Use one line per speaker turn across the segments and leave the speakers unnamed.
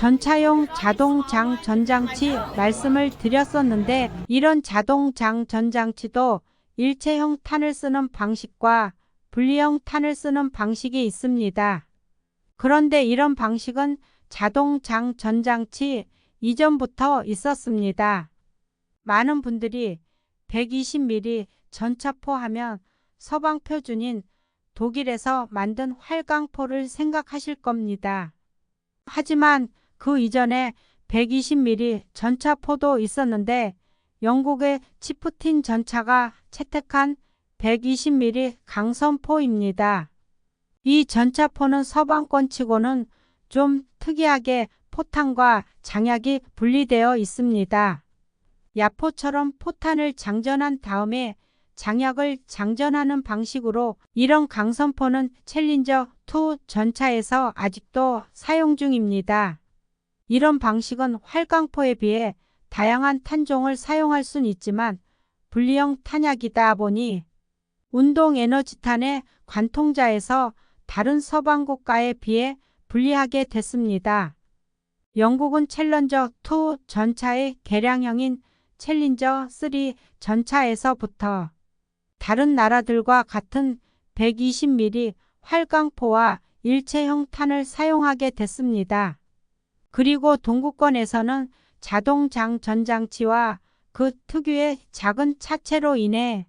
전차용 자동 장 전장치 말씀을 드렸었는데 이런 자동 장 전장치도 일체형 탄을 쓰는 방식과 분리형 탄을 쓰는 방식이 있습니다. 그런데 이런 방식은 자동 장 전장치 이전부터 있었습니다. 많은 분들이 120mm 전차포 하면 서방 표준인 독일에서 만든 활강포를 생각하실 겁니다. 하지만 그 이전에 120mm 전차포도 있었는데 영국의 치프틴 전차가 채택한 120mm 강선포입니다. 이 전차포는 서방권치고는 좀 특이하게 포탄과 장약이 분리되어 있습니다. 야포처럼 포탄을 장전한 다음에 장약을 장전하는 방식으로 이런 강선포는 챌린저 2 전차에서 아직도 사용 중입니다. 이런 방식은 활강포에 비해 다양한 탄종을 사용할 수는 있지만 분리형 탄약이다 보니 운동 에너지탄의 관통자에서 다른 서방 국가에 비해 불리하게 됐습니다. 영국은 챌린저 2 전차의 개량형인 챌린저 3 전차에서부터 다른 나라들과 같은 120mm 활강포와 일체형 탄을 사용하게 됐습니다. 그리고 동구권에서는 자동장 전장치와 그 특유의 작은 차체로 인해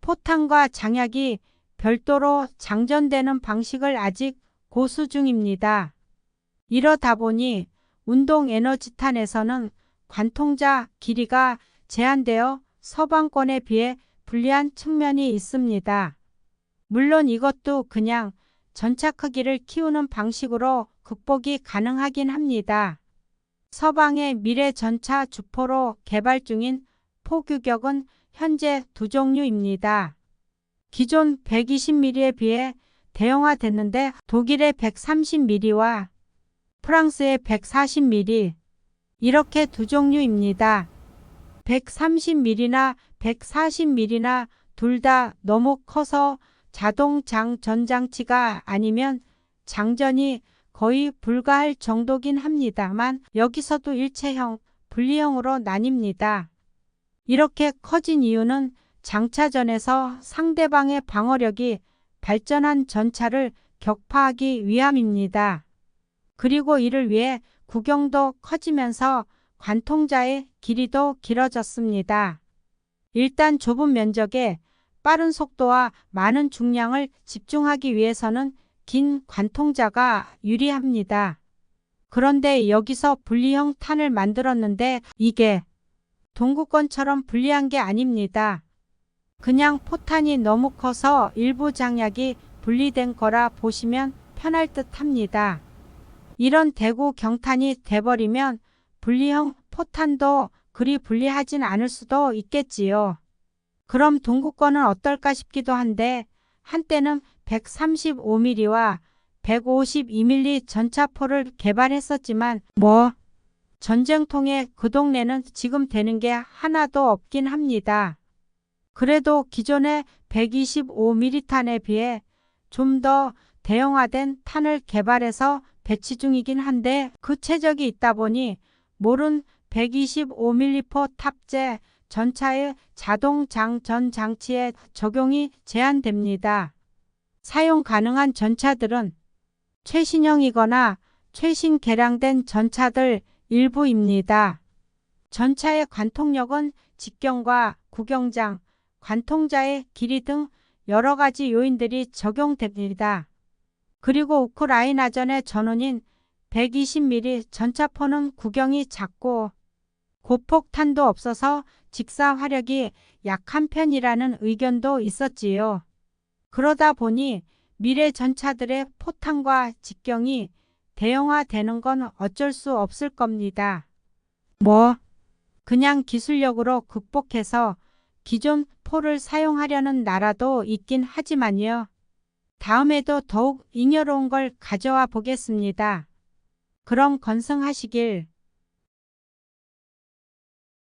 포탄과 장약이 별도로 장전되는 방식을 아직 고수 중입니다. 이러다 보니 운동 에너지탄에서는 관통자 길이가 제한되어 서방권에 비해 불리한 측면이 있습니다. 물론 이것도 그냥 전차 크기를 키우는 방식으로 극복이 가능하긴 합니다. 서방의 미래 전차 주포로 개발 중인 포규격은 현재 두 종류입니다. 기존 120mm에 비해 대형화됐는데 독일의 130mm와 프랑스의 140mm 이렇게 두 종류입니다. 130mm나 140mm나 둘 다 너무 커서 자동 장 전장치가 아니면 장전이 거의 불가할 정도긴 합니다만 여기서도 일체형, 분리형으로 나뉩니다. 이렇게 커진 이유는 장차전에서 상대방의 방어력이 발전한 전차를 격파하기 위함입니다. 그리고 이를 위해 구경도 커지면서 관통자의 길이도 길어졌습니다. 일단 좁은 면적에 빠른 속도와 많은 중량을 집중하기 위해서는 긴 관통자가 유리합니다. 그런데 여기서 분리형 탄을 만들었는데 이게 동구권처럼 분리한 게 아닙니다. 그냥 포탄이 너무 커서 일부 장약이 분리된 거라 보시면 편할 듯 합니다. 이런 대구 경탄이 돼버리면 분리형 포탄도 그리 분리하진 않을 수도 있겠지요. 그럼 동구권은 어떨까 싶기도 한데 한때는 135mm와 152mm 전차포를 개발했었지만 뭐 전쟁통에 그 동네는 지금 되는 게 하나도 없긴 합니다. 그래도 기존의 125mm 탄에 비해 좀 더 대형화된 탄을 개발해서 배치 중이긴 한데 그 최적이 있다 보니 모른 125mm 탑재 전차의 자동 장전 장치에 적용이 제한됩니다. 사용 가능한 전차들은 최신형이거나 최신 개량된 전차들 일부입니다. 전차의 관통력은 직경과 구경장, 관통자의 길이 등 여러 가지 요인들이 적용됩니다. 그리고 우크라이나전의 전원인 120mm 전차포는 구경이 작고 고폭탄도 없어서 직사 화력이 약한 편이라는 의견도 있었지요. 그러다 보니 미래 전차들의 포탄과 직경이 대형화되는 건 어쩔 수 없을 겁니다. 뭐 그냥 기술력으로 극복해서 기존 포를 사용하려는 나라도 있긴 하지만요. 다음에도 더욱 잉여로운 걸 가져와 보겠습니다. 그럼 건승하시길.